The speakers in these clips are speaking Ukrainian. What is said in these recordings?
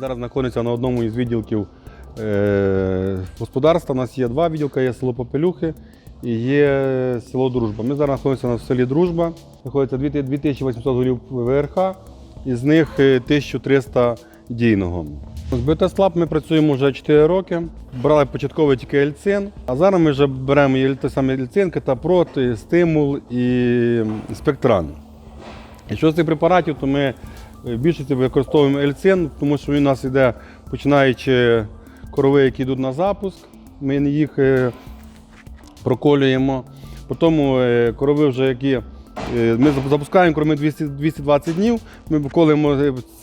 зараз знаходимося на одному із відділків е, господарства. У нас є два відділки, є село Попелюхи і є село Дружба. Ми зараз знаходимося на селі Дружба. Знаходиться 2800 голів ВРХ, із них е, 1300 дійного. З Бетеслаб ми працюємо вже 4 роки. Брали початково тільки Ельцин, а зараз ми вже беремо і той самий Ельцин, Кетапрот, і стимул і спектран. Якщо з цих препаратів, то ми е, більшості використовуємо ельцин, тому що він у нас йде, починаючи корови, які йдуть на запуск, ми їх е, проколюємо. Потім е, корови, вже які е, ми запускаємо 200, 220 днів, ми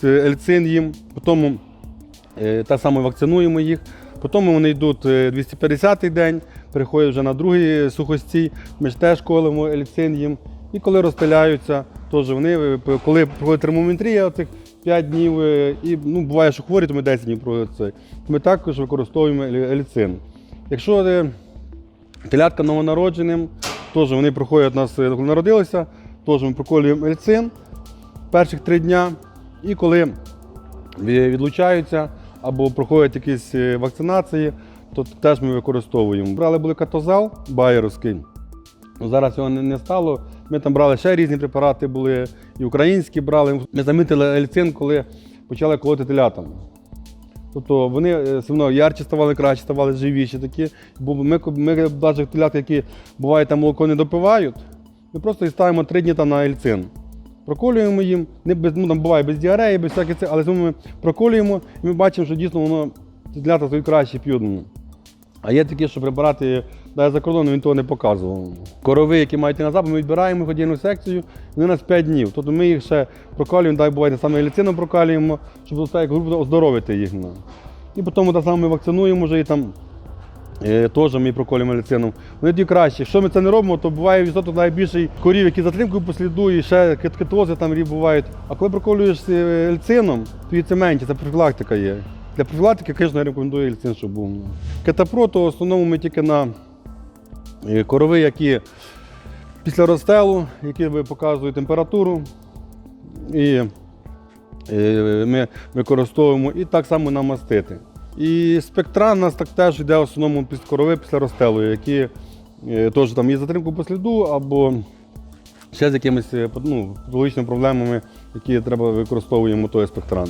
е, ельцин їм, потім е, так само вакцинуємо їх. Потім вони йдуть е, 250-й день, переходять вже на другий сухостій, ми ж теж колимо ельцин їм. І коли розпиляються, теж вони, е, коли проходить термометрія, оцих 5 днів, е, і ну, буває, що хворі, то ми 10 днів проводять це. Ми також використовуємо ельцин. Якщо е, телятка новонародженим, теж вони проходять нас, коли народилися, теж ми проколюємо ельцин перших три дня. І коли відлучаються або проходять якісь вакцинації, то теж ми використовуємо. Брали були катозал байерівський. Ну, Зараз його не стало. Ми там брали ще різні препарати, були і українські брали. Ми замітили ельцин, коли почали колоти телятам. Тобто вони все одно ярче ставали, краще ставали, живіші такі. Бо ми, ми навіть телята, які буває там молоко не допивають, ми просто їх ставимо три дні там на ельцин. Проколюємо їм, не без, ну, там буває без діареї, без всяких це, але ми проколюємо і ми бачимо, що дійсно воно телята стають краще п'ють. А є такі, що препарати навіть за кордоном він того не показував. Корови, які мають на запах, ми відбираємо в одну секцію, вони у нас 5 днів. Тобто ми їх ще прокалюємо, дай буває, саме ліцином прокалюємо, щоб як грубо оздоровити їх. І потім так само ми вакцинуємо вже і там. е, Теж ми проколюємо ліцином. Вони тоді краще. Якщо ми це не робимо, то буває відсоток найбільший корів, які затримкою по сліду, і ще кит- китози там рі бувають. А коли проколюєш е, ельцином, то це менше, це профілактика є. Для профілактики, звісно, рекомендую ельцин, щоб був. Кетапро, то в основному ми тільки на корови, які після розстелу, які показують температуру. І ми використовуємо і так само на мастити. І спектран у нас так теж йде в основному після корови після розстелу, які е, теж там є затримку по сліду або ще з якимись е, ну, патологічними проблемами, які треба використовуємо той спектран.